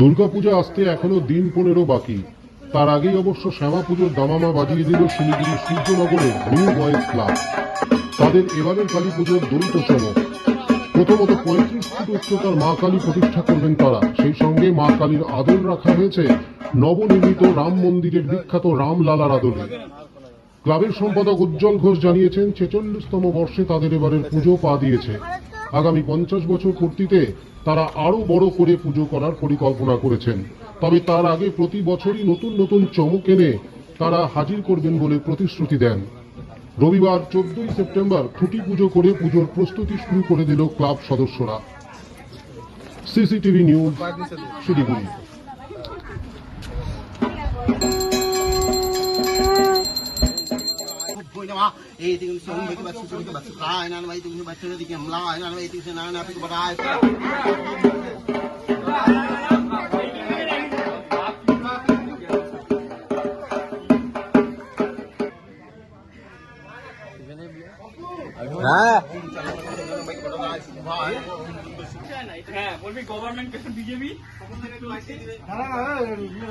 দুর্গাপূজা আসতে এখনও দিন পনেরো বাকি। তার আগেই অবশ্য শ্যামা পুজোর দামামা বাজিয়ে দিল শিলিগুড়ি সূর্যনগরের নিউ বয়েজ ক্লাব তাদের এবারের কালী পুজোর দ্বৈত চমক। প্রথমত পঁয়ত্রিশ ফুট উচ্চতার মা কালী প্রতিষ্ঠা করবেন তারা। সেই সঙ্গে মা কালীর আদর রাখা হয়েছে নবনির্মিত রাম মন্দিরের বিখ্যাত রামলালার আদলে। ক্লাবের সম্পাদক উজ্জ্বল ঘোষ জানিয়েছেন, ছেচল্লিশতম বর্ষে তাদের এবারের পুজো পা দিয়েছে। আগামী পঞ্চাশ বছর পূর্তিতে তারা আরও বড় করে পুজো করার পরিকল্পনা করেছেন। তবে তার আগে প্রতি বছরই নতুন নতুন চমক এনে তারা হাজির করবেন বলে প্রতিশ্রুতি দেন। রবিবার চোদ্দই সেপ্টেম্বর খুঁটি পুজো করে পুজোর প্রস্তুতি শুরু করে দিল ক্লাব সদস্যরা। CCTV news, Siliguri. Eh ting song mai ka bat su ka bat su kai na mai ting bat su di kem la na mai ting na na pi ka ba হ্যাঁ হ্যাঁ বলবি government BJP